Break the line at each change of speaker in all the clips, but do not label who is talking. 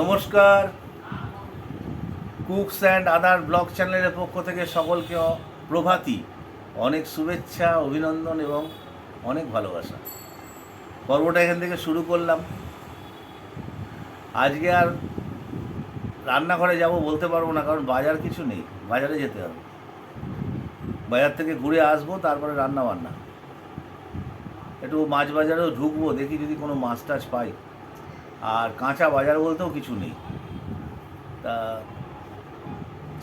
নমস্কার। Cooks and other blog চ্যানেলের পক্ষ থেকে সকলকে প্রভাতী। অনেক শুভেচ্ছা, অভিনন্দন এবং অনেক ভালোবাসা। পর্বটা এখান থেকে শুরু করলাম। আজকে আর রান্নাঘরে যাব বলতে পারব না, কারণ বাজার কিছু নেই। বাজারে যেতে হবে। বাজার থেকে ঘুরে আসব, তারপরে রান্না বান্না একটু মাছ বাজারেও ঢুকবো, দেখি যদি কোনো মাছ টাছ পাই। আর কাঁচা বাজার বলতেও কিছু নেই। তা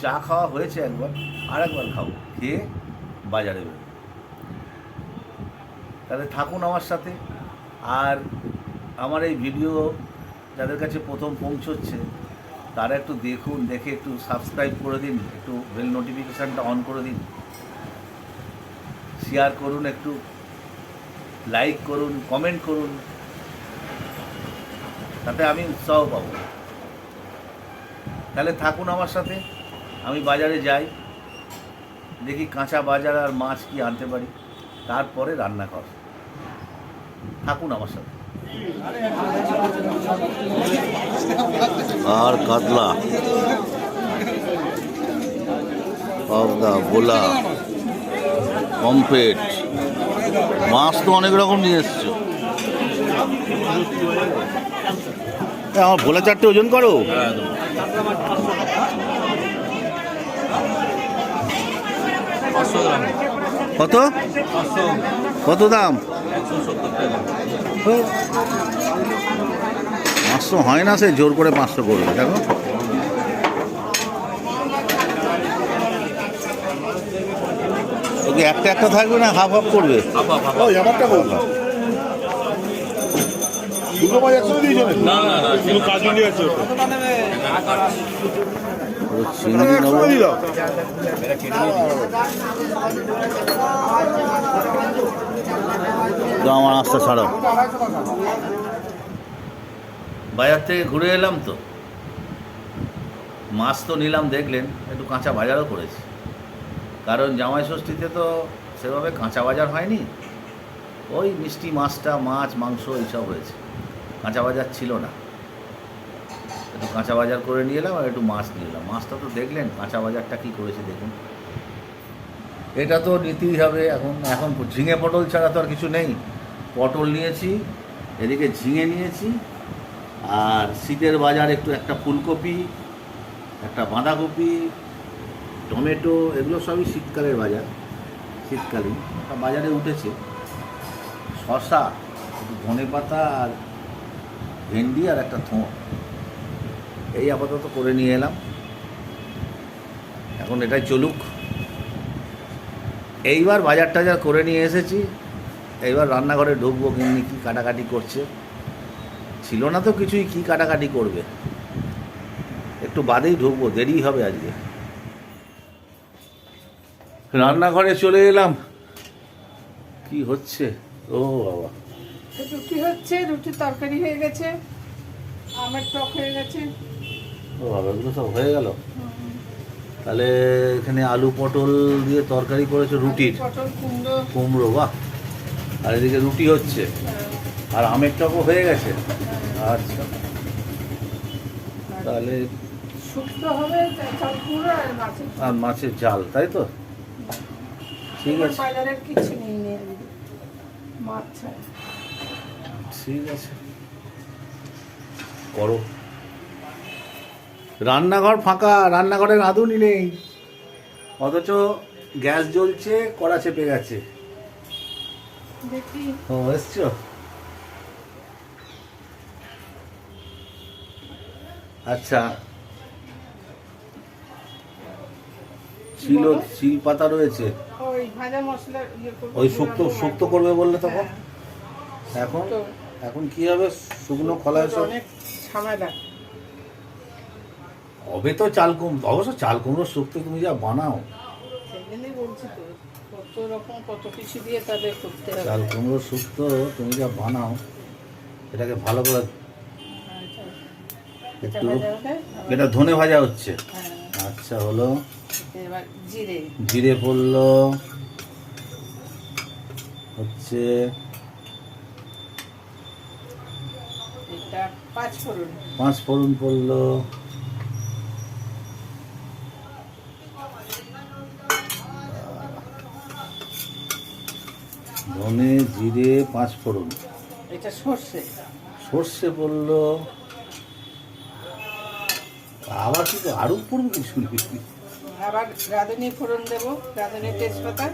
চা খাওয়া হয়েছে একবার, আর একবার খাব, খেয়ে বাজারে বেরোবো। তাহলে থাকুন আমার সাথে। আর আমার এই ভিডিও যাদের কাছে প্রথম পৌঁছচ্ছে, তারা একটু দেখুন, দেখে একটু সাবস্ক্রাইব করে দিন, একটু বেল নোটিফিকেশানটা অন করে দিন। শেয়ার করুন, একটু লাইক করুন কমেন্ট করুন। তাতে আমি উৎসাহ পাব। তাহলে থাকুন আমার সাথে, আমি বাজারে যাই, দেখি কাঁচা বাজার আর মাছ কি আনতে পারি, তারপরে রান্না কর। থাকুন আমার সাথে। আর কাতলা। পাবদা, ভোলা, পমফ্রেট। মাছ তো অনেক রকম নিয়ে এসছো। আমার ভোলা চারটে ওজন করো। কত? কত দাম? পাঁচশো হয় না সে জোর করে পাঁচশো করবে দেখো। একটা একটা থাকবে না হাফ হাফ করবে?
আমারটা বলব দুটো মাছ একসাথে দিয়েছ না না না শুধু কাজুলি আছে
চিংড়ি নেব
একসাথে
আমার আস্তে ছাড়ো। বাজার থেকে ঘুরে এলাম তো। মাছ তো নিলাম দেখলেন একটু কাঁচা বাজারও করেছি। কারণ জামাই ষষ্ঠীতে তো সেভাবে কাঁচা বাজার হয়নি। ওই মিষ্টি মাছটা মাছ মাংস এইসব হয়েছে। কাঁচা বাজার ছিল না। একটু কাঁচা বাজার করে নিয়ে এলাম আর একটু মাছ নিয়ে এলাম। মাছটা তো দেখলেন কাঁচা বাজারটা কী করেছে দেখুন। এটা তো নিতেই হবে এখন। এখন ঝিঙে পটল ছাড়া তো আর কিছু নেই। পটল নিয়েছি, এদিকে ঝিঙে নিয়েছি, আর শীতের বাজার একটু একটা ফুলকপি, একটা বাঁধাকপি, টমেটো, এগুলো সবই শীতকালের বাজার, শীতকালীন। বাজারে উঠেছে। শশা একটু ধনে পাতা আর ভেন্ডি আর একটা থোঁ। এই আপাতত করে নিয়ে এলাম। এখন এটাই চলুক। এইবার বাজার টাজার করে নিয়ে এসেছি। এইবার রান্নাঘরে ঢুকবো কিনি কী কাটাকাটি করছে। ছিল না তো কিছুই, কী কাটাকাটি করবে? একটু বাদেই ঢুকবো, দেরি হবে আজকে। রান্নাঘরে চলে এলাম। কি হচ্ছে? ও বাবা।
হচ্ছে রুটি তরকারি হয়ে গেছে আমের টক হয়ে গেছে।
ও বাবা এগুলো সব হয়ে গেল? তাহলে এখানে আলু পটল দিয়ে তরকারি করেছে রুটির?
পটল কুমড়ো।
কুমড়ো বাহ। আর এদিকে রুটি হচ্ছে? আর আমের টকও হয়ে গেছে? আচ্ছা। তাহলে
হবে আর মাছের
জাল তাই তো? ঠিক আছে।
বাজারের কিছু নেই। মাছ ছাড়া।
ঠিক আছে। করো। রান্নাঘর ফাঁকা রান্নাঘরে রাঁধুনি নেই। অথচ গ্যাস জ্বলছে কড়া চেপে গেছে। ও এসছো? আচ্ছা। ছিল শিল পাতা রয়েছে।
ওই ইয়ে
শুক্তো শুক্তো করবে বললে তখন?
হ্যাঁ,
এখন? এখন কি হবে? শুকনো কলায় সব
অনেক ঝামেলা।
হবে তো চাল কুম অবশ্য চাল কুমড়ো শুক্তো তুমি যা বানাও।
সেই বলছি তো কত রকম কত কিছু দিয়ে তাদের করতে হবে।
চাল কুমড়োর শুক্তো তুমি যা বানাও এটাকে ভালো করে
আচ্ছা। এটা
একটু এটা ধনে ভাজা হচ্ছে।
হ্যাঁ,
আচ্ছা হলো
জিরে।
জিরে পড়ল। হচ্ছে
এটা পাঁচ ফোড়ন।
পড়ল। ধনে জিরে পাঁচ ফোড়ন।
এটা সর্ষে।
সর্ষে পড়ল। আবার কি তো আরও পড়বে কিছু
আবার রাঁধুনি ফোড়ন দেবো রাঁধুনি তেজপাতা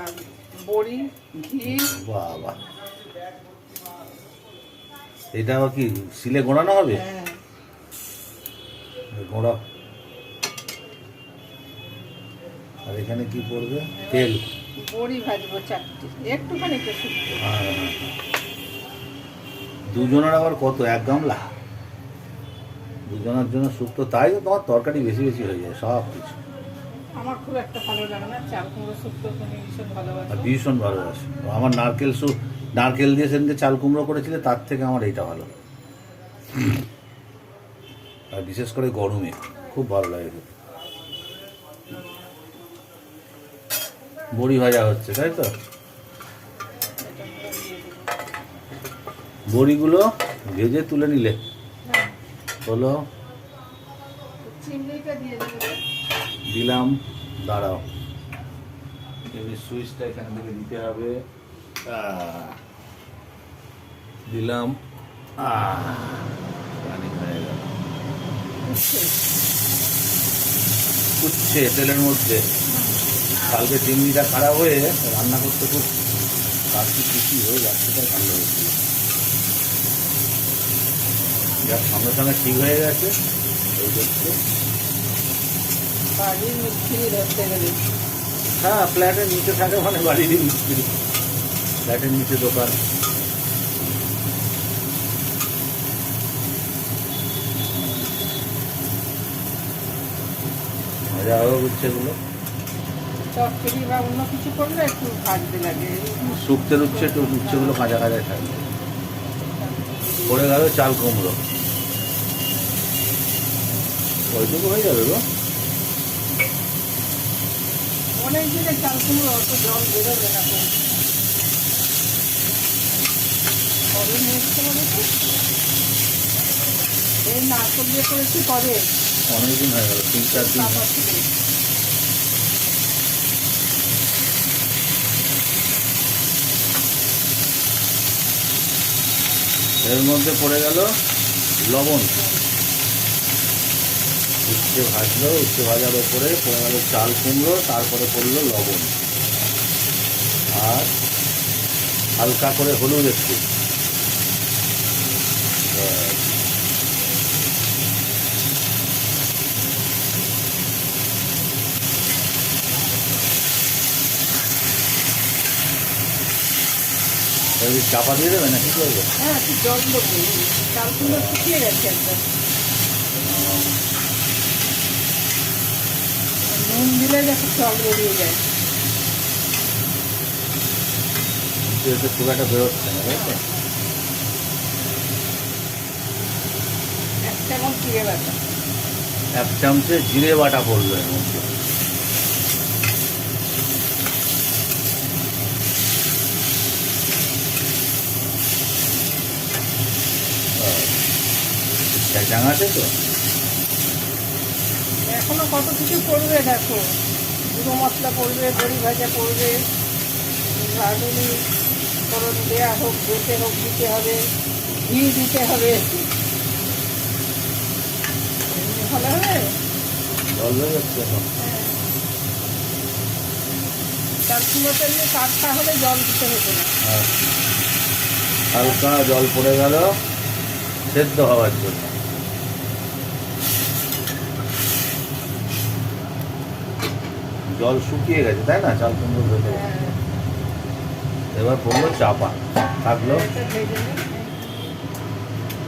আর বড়ি ঘি।
বাবা। এটা আবার কি শিলে গোড়ানো হবে?
হ্যাঁ।
গোড়া। আর এখানে কি পড়বে? তেল।
বড়ি ভাজবো চারটে একটুখানি একটু শুকনো
আর দুজনের আবার কত এক গামলা? দুজনের জন্য শুক্তো তাই তো তোমার তরকারি বেশি বেশি হয়ে যায় সব কিছু।
আমার খুব একটা ভালো লাগে না চাল কুমড়ো শুক্তো ভীষণ ভালোবাসো।
ভীষণ ভালোবাসি। আমার নারকেল স্যুপ নারকেল দিয়ে সেদিনকে চাল কুমড়ো করেছিলে তার থেকে আমার এইটা ভালো। আর বিশেষ করে গরমে খুব ভালো লাগে খেতে। বড়ি ভাজা হচ্ছে তাই তো? বড়িগুলো ভেজে তুলে নিলে। হলো দিলাম দাঁড়াও। সুইচটা এখান থেকে দিতে হবে। আহ, দিলাম। পানি হয়ে গেল তেলের মধ্যে। কালকে চিংড়িটা খারাপ হয়ে রান্না করতে খুব কাশি খুশি হয়ে যাচ্ছে তাই ভালো হয়েছিল যাক সঙ্গে সঙ্গে ঠিক হয়ে গেছে। এই
বাড়ির গেলে।
হ্যাঁ ফ্ল্যাটের নিচে থাকে মানে বাড়িরই মিস্ত্রি ফ্ল্যাটের নিচে দোকান। মজা হবে উচ্ছেগুলো
চটচড়ি বা অন্য কিছু করলে একটু ভাজতে লাগে।
শুক্তে উচ্ছে একটু উচ্ছেগুলো কাঁচা কাঁচা থাকবে পড়ে গেল চাল কুমড়ো। ওইটুকু হয়ে যাবে গো।
অনেক দিনে চাল কুমড়ো অত জল বেরোবে না কবে নিয়ে এসছে বলো তো? এই নারকল দিয়ে করেছি কবে
অনেকদিন হয়ে গেল, তিন, চার দিন। এর মধ্যে পড়ে গেল লবণ। উচ্ছে ভাজলো, উচ্ছে ভাজার ওপরে পড়ে গেল চাল কুমড়ো, তারপরে পড়ল লবণ। আর হালকা করে হলুদ একটু। চাপা দিয়ে দেবে না কি করবে?
হ্যাঁ একটু জল দেবো। চাল কুমড়ো শুকিয়ে গেছে একদম। নুন দিলে দেখো জল বেরিয়ে যায়।
খুব একটা বেরোচ্ছে না তাই তো?
এক চামচ চিড়ে বাটা
এক চামচে জিরে বাটা পড়ল এর মধ্যে। আছে তো?
এখনও কত কিছু করবে দেখো। গুঁড়ো মশলা পড়বে বড়ি ভাজা পড়বে রাঁধুনি ফোড়ন দেওয়া হোক বেটে হোক দিতে হবে ঘি দিতে হবে। ভালো হবে?
জল হয়ে এখন।
হ্যাঁ চাল কুমড়োটা নিয়ে কাঠটা হলে জল দিতে হতো না।
আর হালকা জল পড়ে গেল সেদ্ধ হওয়ার জন্য। জল শুকিয়ে গেছে তাই না? চাল ভেতরে
হ্যাঁ
এবার পড়ল চাপা থাকল।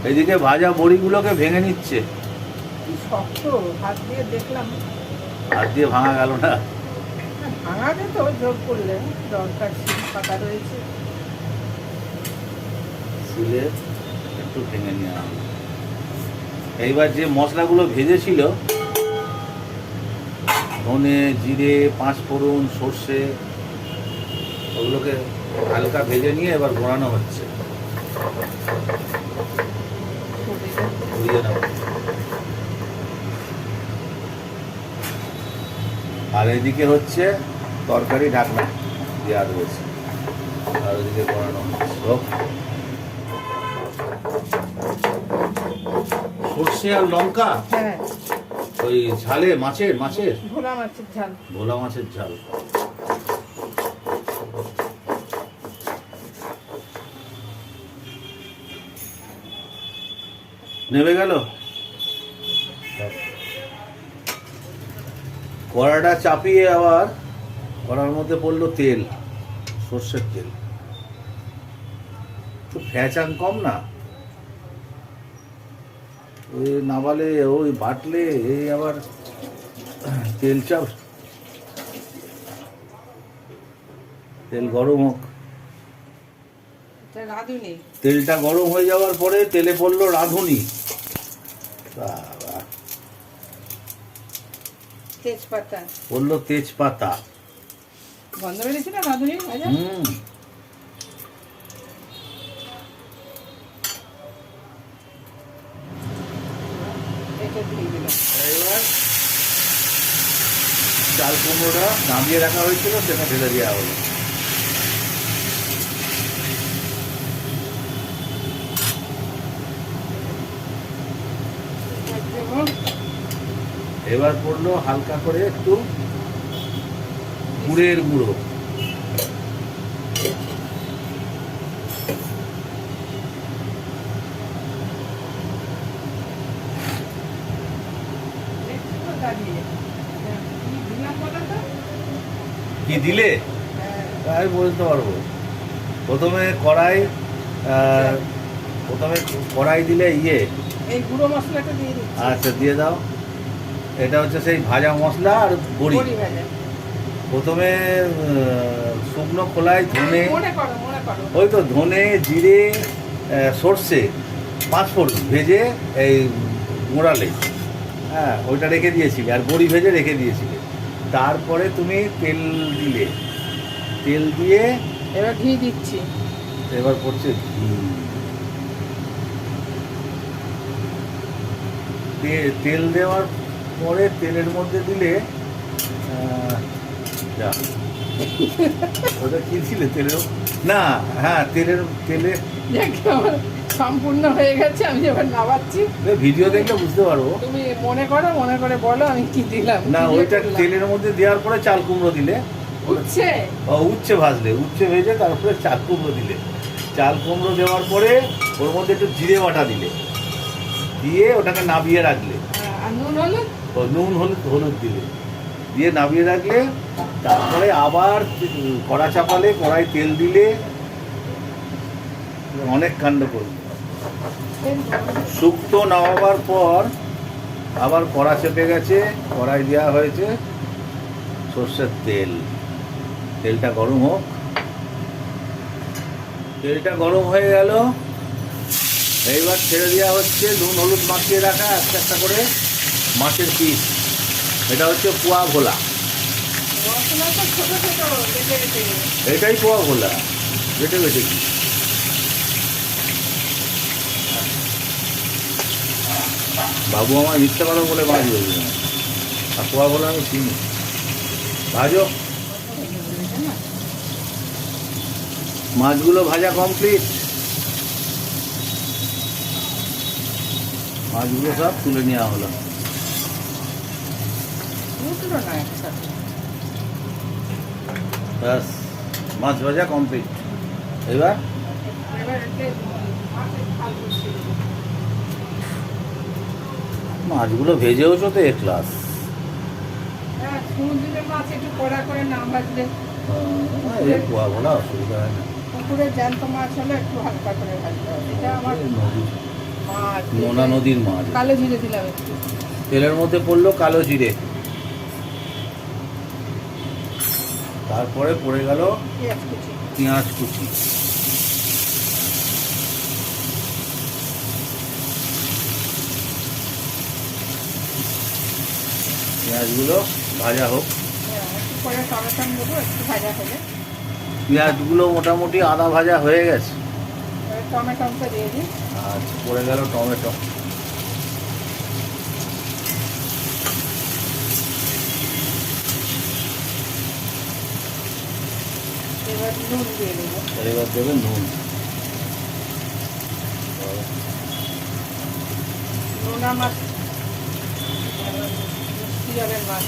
এদিকে ভাজা বড়িগুলোকে ভেঙে নিচ্ছে।
শক্ত? হাত দিয়ে দেখলাম।
হাত দিয়ে ভাঙা গেল না?
ভাঙা যেত জোর করলে দরকার ছিল পাতা রয়েছে।
সিলে একটু ভেঙে নেওয়া এইবার যে মশলাগুলো ভেজেছিল ধনে, জিরে, পাঁচফোড়ন, সর্ষে, ওগুলোকে হালকা ভেজে নিয়ে এবার ঘোরানো হচ্ছে। আর এদিকে হচ্ছে তরকারি ঢাকনা দেওয়া রয়েছে। আর ওদিকে ঘোরানো হচ্ছে। সর্ষে আর লঙ্কা?
হ্যাঁ।
ওই ঝালে মাছের মাছের?
ভোলা মাছের ঝাল।
ভোলা মাছের ঝাল। নেমে গেল? কড়াটা চাপিয়ে আবার কড়ার মধ্যে পড়ল তেল সর্ষের তেল। তো ফ্যাচাং কম না? নাবালে ওই বাটলে এই আবার তেল চাপ তেল গরম হোক। তেলটা গরম হয়ে যাওয়ার পরে তেলে পড়ল রাঁধুনি।
তেজপাতা।
পড়ল তেজপাতা।
গন্ধ বেরিয়েছে না রাঁধুনি?
হুম। এবার চাল কুমড়োটা নামিয়ে রাখা হয়েছিল, সেটা ঢেলে দেওয়া হলো।
এবার
পড়ল হালকা করে একটু গুড়ের গুঁড়ো
একটু দাঁড়িয়ে হ্যাঁ, কি দিলাম বলো তো?
কি দিলে?
হ্যাঁ,
তাই বলতে পারব। প্রথমে কড়াই প্রথমে কড়াই দিলে ইয়ে।
এই গুঁড়ো মশলাটা দিয়ে
আচ্ছা দিয়ে দাও। এটা হচ্ছে সেই ভাজা মশলা আর বড়ি। প্রথমে শুকনো খোলায় ধনে
মনে করো
ওই তো ধনে জিরে সর্ষে পাঁচ ফোড়ন ভেজে এই মোড়ালে। হ্যাঁ ওইটা রেখে দিয়েছি। আর বড়ি ভেজে রেখে দিয়েছিলে তারপরে তুমি তেল দিলে। তেল দিয়ে
এবার ঘি দিচ্ছি।
এবার পড়ছে ঘি। তেল দেওয়ার পরে তেলের মধ্যে দিলে ওটা কি ছিলে তেলের? না হ্যাঁ তেলের তেলে
সম্পূর্ণ হয়ে গেছে আমি এবার নামাচ্ছি।
ভিডিও দেখলে বুঝতে পারব
তুমি মনে করো মনে করে বলো আমি কি দিলাম
না ওইটা। তেলের মধ্যে দেওয়ার পরে চাল কুমড়ো দিলে।
উঠছে
ও, উচ্ছে ভাজলে উচ্ছে ভেজে তারপরে চাল কুমড়ো দিলে। চাল কুমড়ো দেওয়ার পরে ওর মধ্যে একটু জিরে বাটা দিলে। দিয়ে ওটাকে নাবিয়ে রাখলে।
হ্যাঁ, আর নুন হলো
ও নুন হলুদ হলুদ দিলে। দিয়ে নামিয়ে রাখলে তারপরে আবার কড়া চাপালে কড়াই তেল দিলে অনেক কাণ্ড করবে। শুক্তো নামাবার পর আবার কড়া চেপে গেছে কড়াই দেওয়া হয়েছে সর্ষের তেল। তেলটা গরম হোক। তেলটা গরম হয়ে গেল। এইবার ছেড়ে দেওয়া হচ্ছে নুন হলুদ মাখিয়ে রাখা একটা একটা করে মাছের পিস। এটা হচ্ছে পোয়া ভোলা এটাই পোয়া ভোলা বেটে বেটে। কি বাবু আমার মিথ্যা কথা বলে মাছ বলবে না। আর পোয়া ভোলা আমি চিনি। ভাজো। মাছগুলো ভাজা কমপ্লিট মাছগুলো সব তুলে নেওয়া হলো। ব্যাস মাছ ভাজা কমপ্লিট এবার
এবার এতে মাছের ঝাল বসিয়ে দেবো।
মাছগুলো ভেজেওছো তো এ ক্লাস
হ্যাঁ সমুদ্রের মাছ একটু কড়া করে না ভাজলে।
এই পোয়া ভোলা অসুবিধা হয় না।
পুকুরে জ্যান্ত মাছ হলে একটু হালকা করে ভাজতে হবে। এটা আমার
নদী।
মাছ।
মোনা নদীর মাছ।
কালো জিরে দিলাম একটু।
তেলের মধ্যে পড়ল কালো জিরে। তারপরে পড়ে গেল
পেঁয়াজ কুচি।
পেঁয়াজ কুচি। পেঁয়াজগুলো ভাজা হোক। পেঁয়াজগুলো মোটামুটি আদা ভাজা হয়ে গেছে। আচ্ছা পড়ে গেল টমেটো।
এবার দেবে।
নুন
আমার জলের জলের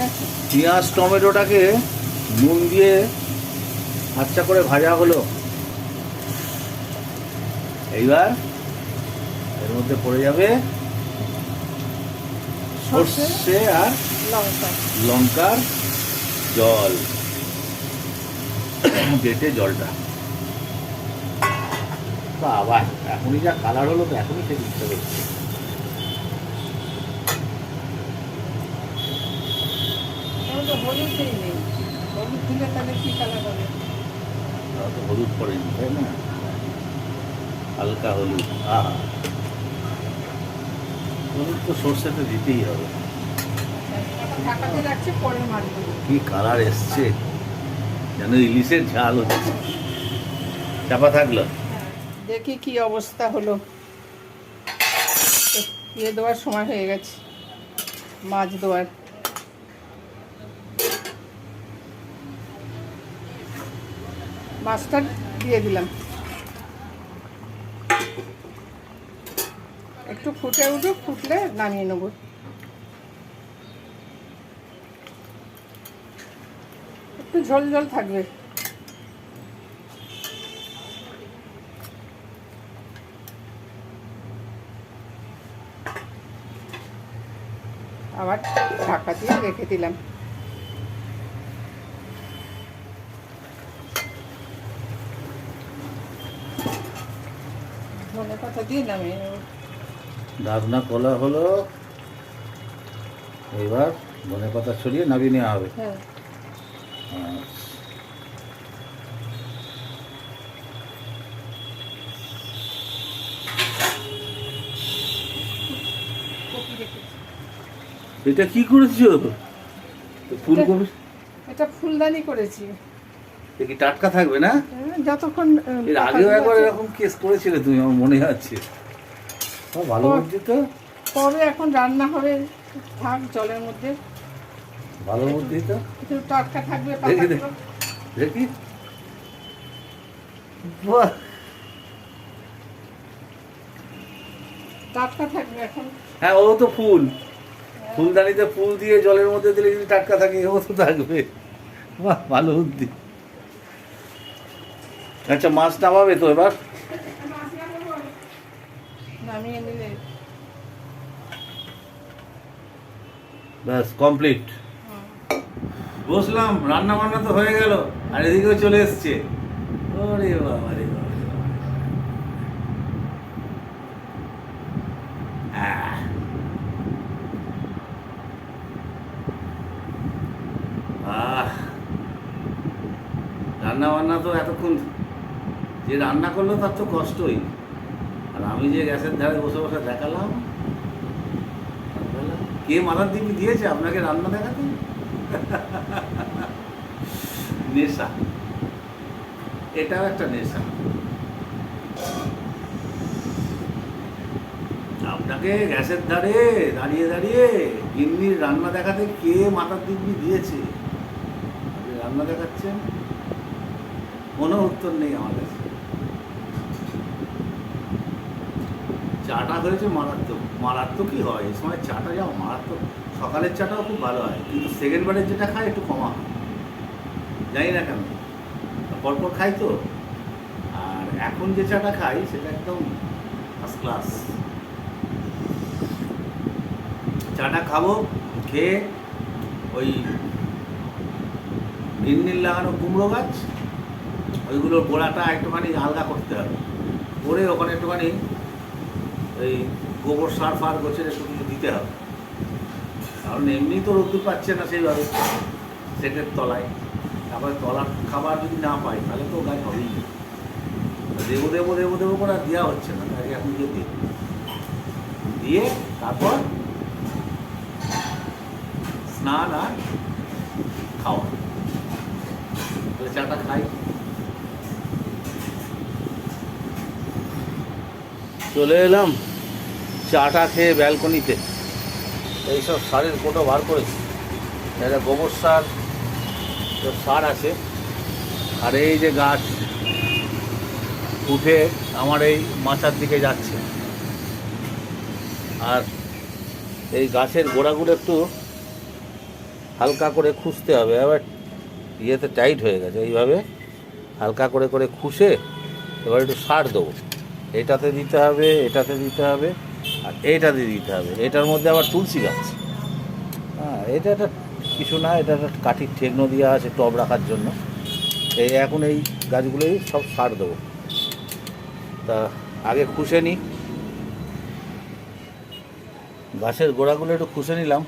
গেছে
পেঁয়াজ টমেটোটাকে নুন দিয়ে আচ্ছা করে ভাজা হলো। এইবার এর মধ্যে পড়ে যাবে
সর্ষে
সর্ষে আর
লঙ্কা।
লঙ্কার জল। বেটে জলটা। বাবা এখনই যা কালার হলো তো এখনই খেতে ইচ্ছে করছে।
এখন তো হলুদই নেই। হলুদ দিলে তাহলে কী কালার হবে?
তারা তো হলুদ পড়েনি তাই না? হালকা হলুদ আহা। হলুদ তো সর্ষেতে দিতেই হবে।
ঢাকাতে রাখছি পরে মাছ
কি কালার এসছে? যেন ইলিশের ঝাল হচ্ছে। চাপা থাকল?
দেখি কি অবস্থা হলো। ইয়ে দেওয়ার সময় হয়ে গেছে। মাছ দেওয়ার। মাছটা দিয়ে দিলাম। একটু ফুটে উঠুক ফুটলে নামিয়ে নেব। একটু ঝোল ঝোল থাকবে। আবার ঢাকা দিয়ে রেখে দিলাম। ধনে পাতা দিয়ে
ঢাকনা খোলা হলো এবার ধনে পাতা ছড়িয়ে নামিয়ে নেওয়া হবে।
হ্যাঁ।
এটা কি করেছ ফুলকপি
এটা ফুলদানি করেছি।
কি টাটকা থাকবে না?
হ্যাঁ, যতক্ষণ
এর আগেও একবার এরকম কেস করেছিলে তুমি আমার মনে আছে। ভালো। বুদ্ধি তো।
কবে এখন রান্না হবে থাক জলের মধ্যে।
ভালো বুদ্ধি তো
একটু টাটকা থাকবে
দেখি, দেখি।
টাটকা থাকবে এখন।
হ্যাঁ ও তো ফুল। ফুলদানিতে ফুল দিয়ে জলের মধ্যে দিলে যদি টাটকা থাকে ও তো থাকবে। বাহ ভালো বুদ্ধি। আচ্ছা মাছ নামাবে তো এবার?
নামিয়ে নিলে।
ব্যাস কমপ্লিট। বসলাম রান্না বান্না তো হয়ে গেল, আর এদিকেও চলে এসছে। ওরে বাবা রে। আহ। রান্না বান্না তো এতক্ষণ, যে রান্না করল তার তো কষ্টই। আর আমি যে গ্যাসের ধারে বসে বসে দেখালাম কে মাথার দিকে দিয়েছে আপনাকে রান্না দেখাতে? নেশা। এটাও একটা নেশা। আপনাকে গ্যাসের ধারে দাঁড়িয়ে দাঁড়িয়ে গিন্নির রান্না দেখাতে কে মাথার দিব্যি দিয়েছে? আপনি রান্না দেখাচ্ছেন? কোনো উত্তর নেই আমার কাছে। চাটা হয়েছে মারাত্মক। মারাত্মকই হয়? এই সময় চাটা যাও মারাত্মক। সকালের চাটাও খুব ভালো হয়। কিন্তু সেকেন্ড বারের যেটা খায় একটু কমা হয়। জানি না কেন। পরপর খাই তো। আর এখন যে চাটা খাই, সেটা একদম ফার্স্ট ক্লাস চাটা খাব, খেয়ে ওই গিন্নির লাগানো কুমড়ো গাছ, ওইগুলোর গোড়াটা একটুখানি আলগা করতে হবে। করে ওখানে একটুখানি এই গোবর সার ফার গোছের একটু কিছু দিতে হবে। কারণ এমনি তো রোদ্দুর পাচ্ছে না সেইভাবে, সেটের তলায়। তারপরে তলার খাবার যদি না পাই তাহলে তো গাছ হবেই। না। দেবো দেবো দেবো দেবো করে আর দেওয়া হচ্ছে না তাই এখন দিয়ে। দিই দিয়ে তারপর স্নান আর খাওয়া। তাহলে চাটা খাই। চলে এলাম চাটা খেয়ে ব্যালকনিতে। এইসব সারের কোটো বার করেছি। এটা গোবর সার সব সার আছে। আর এই যে গাছ উঠে আমার এই মাচার দিকে যাচ্ছে। আর এই গাছের গোড়াগুলো একটু হালকা করে খুঁজতে হবে। এবার ইয়েতে টাইট হয়ে গেছে। এইভাবে হালকা করে করে খুশে এবার একটু সার দেবো। এটাতে দিতে হবে, এটাতে দিতে হবে, আর এইটাতে দিতে হবে। এটার মধ্যে আবার তুলসী গাছ। হ্যাঁ এটা একটা কিছু না, এটা একটা কাঠির ঠেকনো দেওয়া আছে টব রাখার জন্য। এই এখন এই গাছগুলোই সব সার দেবো। তা আগে খুশে নিই। গাছের গোড়াগুলো একটু খুশে নিলাম।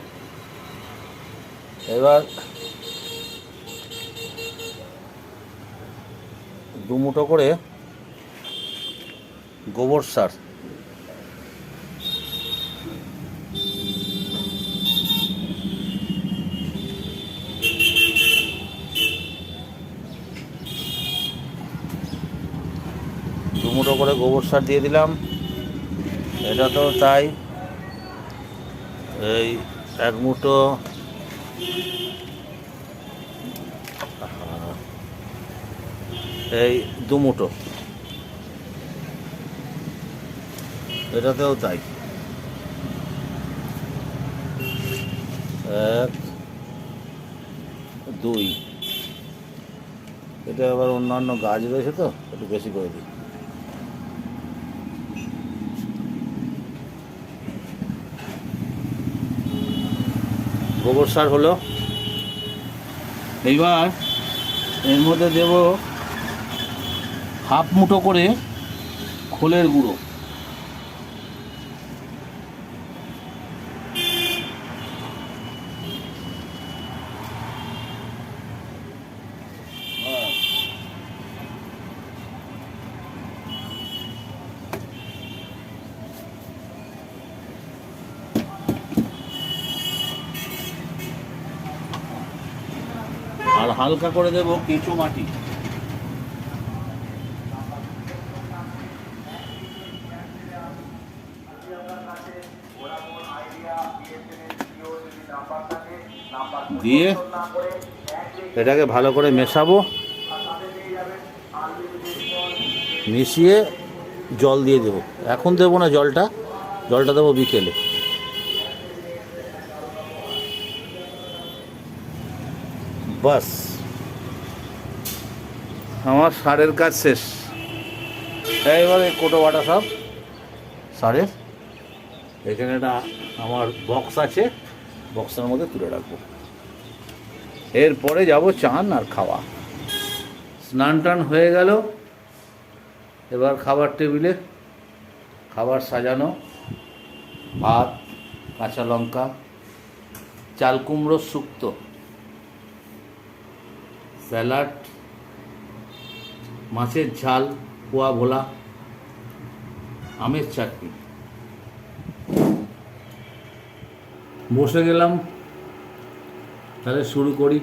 এবার দু মুঠো করে গোবর সার দু মুঠো করে গোবর সার দিয়ে দিলাম। এটা তো তাই। এই এক মুঠো। এই দু মুঠো। এটাতেও তাই। এক, দুই। এটা আবার অন্যান্য গাছ রয়েছে তো, একটু বেশি করে দিই। গোবর সার হলো। এইবার এর মধ্যে দেব হাফ মুঠো করে খোলের গুঁড়ো। হালকা করে দেব কেঁচো মাটি। দিয়ে এটাকে ভালো করে মেশাবো। মিশিয়ে জল দিয়ে দেবো। এখন দেবো না জলটা জলটা দেবো বিকেলে। বাস। আমার সারের কাজ শেষ। এইবারে কোটো বাটা সব। সারের? এখানে একটা আমার বক্স আছে। বক্সের মধ্যে তুলে রাখব। এরপরে যাব চান আর খাওয়া। স্নান টান হয়ে গেল। এবার খাবার টেবিলে খাবার সাজানো। ভাত কাঁচা লঙ্কা চাল কুমড়ো শুক্তো। স্যালাড মাছের ঝাল পোয়া ভোলা আমের চাটনি। বসে গেলাম তাহলে শুরু করি।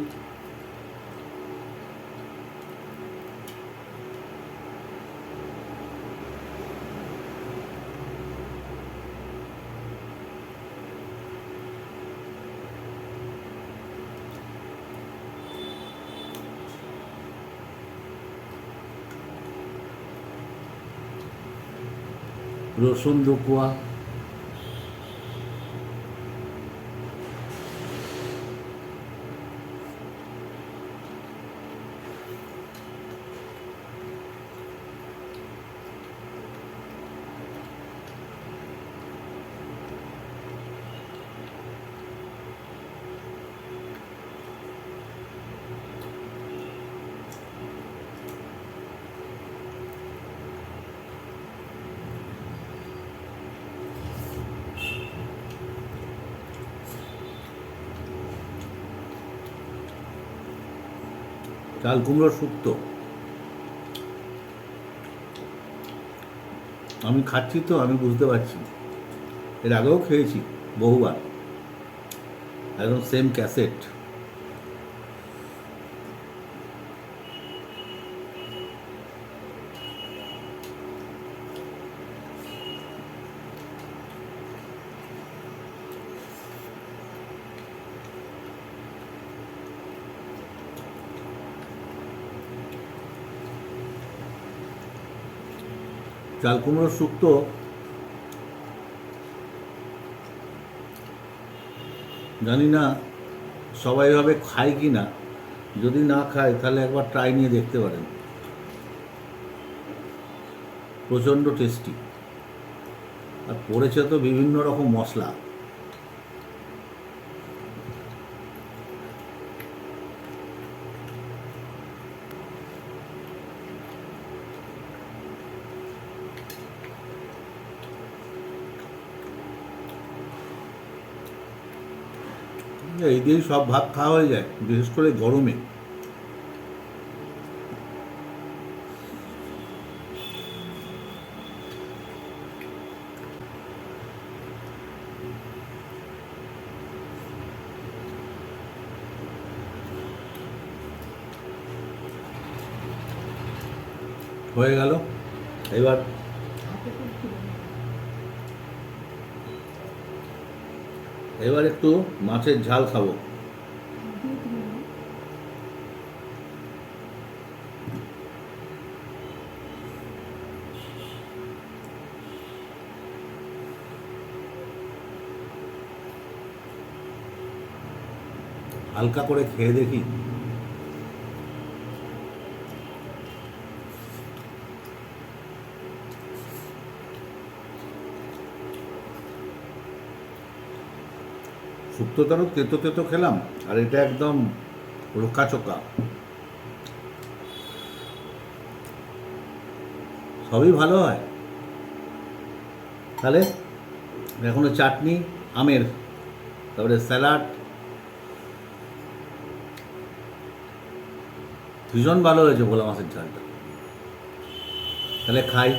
রসুন দুকুয়া চাল কুমড়োর শুক্তো আমি খাচ্ছি তো, আমি বুঝতে পারছি। এর আগেও খেয়েছি বহুবার। একদম সেম ক্যাসেট চাল কুমড়োর শুক্তো জানি না সবাই ভাবে খায় কি না। যদি না খায়, তাহলে একবার ট্রাই নিয়ে দেখতে পারেন। প্রচণ্ড টেস্টি আর পড়েছে তো বিভিন্ন রকম মশলা। এই দিয়েই সব ভাত খাওয়া হয়ে যায় বিশেষ করে গরমে। হয়ে গেল। এবার এবার একটু মাছের ঝাল খাব। হালকা করে খেয়ে দেখি। শুক্তোটারও তেতো তেতো খেলাম, আর এটা একদম রোকা চোকা। সবই ভালো হয়। তাহলে এখনও চাটনি, আমের, তারপরে স্যালাড। ভীষণ ভালো হয়েছে ভোলা মাছের ঝালটা। তাহলে খাই।